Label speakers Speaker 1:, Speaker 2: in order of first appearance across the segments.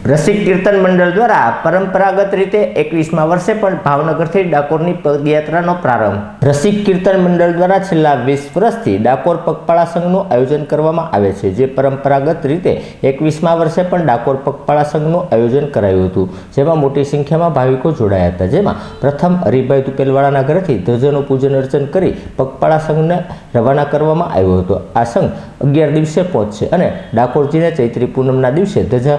Speaker 1: રસિક કીર્તન મંડળ દ્વારા પરંપરાગત રીતે એકવીસમા વર્ષે પણ ભાવનગરથી ડાકોરની પદયાત્રાનો પ્રારંભ. રસિક કીર્તન મંડળ દ્વારા છેલ્લા વીસ વર્ષથી ડાકોર પગપાળા સંઘનું આયોજન કરવામાં આવે છે, જે પરંપરાગત રીતે એકવીસમા વર્ષે પણ ડાકોર પગપાળા સંઘનું આયોજન કરાયું હતું. જેમાં મોટી સંખ્યામાં ભાવિકો જોડાયા હતા. જેમાં પ્રથમ હરિભાઈ તુપેલવાળાના ઘરેથી ધ્વજનું પૂજન અર્ચન કરી પગપાળા સંઘને રવાના કરવામાં આવ્યો હતો. આ સંઘ અગિયાર દિવસે પહોંચશે અને ડાકોરજીને ચૈત્રી પૂનમના દિવસે ધજા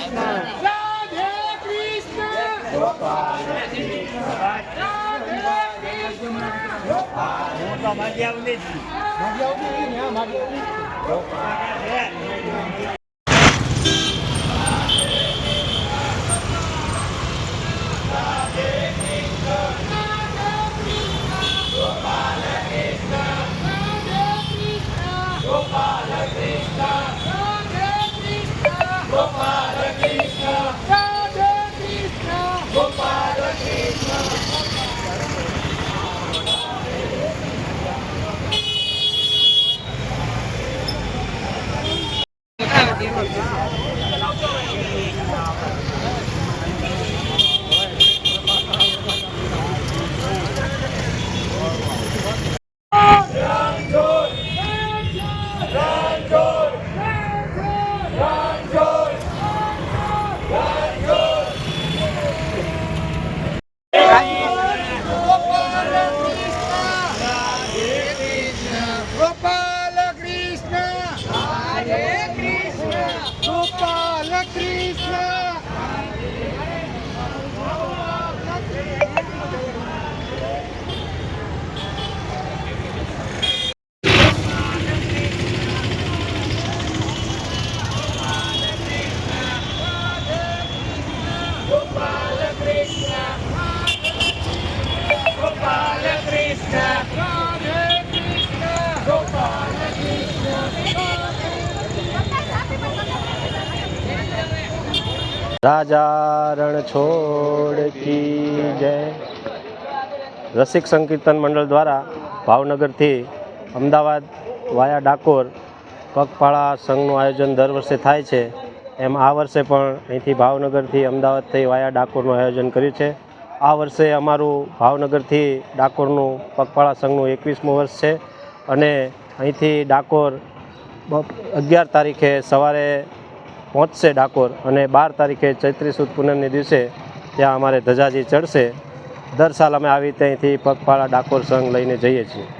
Speaker 2: કૃષ્ણ રાધે કૃષ્ણ ગોપાલ કૃષ્ણ રાધે કૃષ્ણ
Speaker 3: હું તો માગી આવું નથી માગી આવું નથી ને હા માગી આવું
Speaker 2: ગોપાલ Krishna
Speaker 4: રાજા રણ છોડ કી જય રસિક સંકીર્તન મંડળ દ્વારા ભાવનગરથી અમદાવાદ વાયા ડાકોર પગપાળા સંઘનું આયોજન દર વર્ષે થાય છે. એમ આ વર્ષે પણ અહીંથી ભાવનગરથી અમદાવાદથી વાયા ડાકોરનું આયોજન કર્યું છે. આ વર્ષે અમારું ભાવનગરથી ડાકોરનું પગપાળા સંઘનું એકવીસમું વર્ષ છે. અને અહીંથી ડાકોર અગિયાર તારીખે સવારે પહોંચશે ડાકોર અને બાર તારીખે ચૈત્રી સુદ પૂનમની દિવસે ત્યાં અમારે ધજાજી ચડશે. દર સાલ અમે આવી ત્યાંથી પગપાળા ડાકોર સંઘ લઈને જઈએ છીએ.